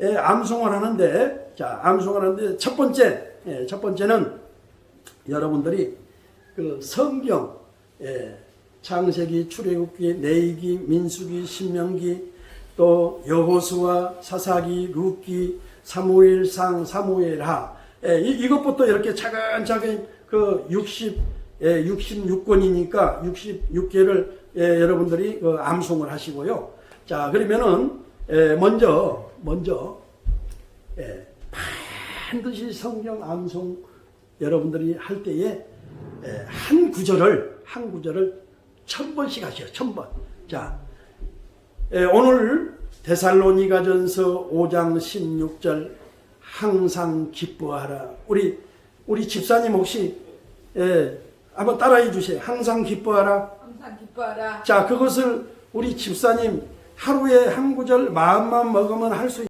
예, 암송을 하는데 자 암송을 하는데 첫 번째 예, 첫 번째는 여러분들이 그 성경 예, 창세기, 출애굽기, 내이기, 민수기, 신명기 또 여호수아, 사사기, 룻기, 사무엘상, 사무엘하 예, 이, 이것부터 이렇게 차근차근 그 60, 예, 66권이니까 66개를 예, 여러분들이 그 암송을 하시고요. 자 그러면은 예, 먼저 먼저 예, 반드시 성경 암송 여러분들이 할 때에 예, 한 구절을 한 구절을 천 번씩 하세요. 천 번. 자, 예, 오늘 데살로니가전서 5장 16절 항상 기뻐하라. 우리 우리 집사님 혹시 예, 한번 따라해 주세요. 항상 기뻐하라. 항상 기뻐하라. 자, 그것을 우리 집사님 하루에 한 구절 마음만 먹으면 할 수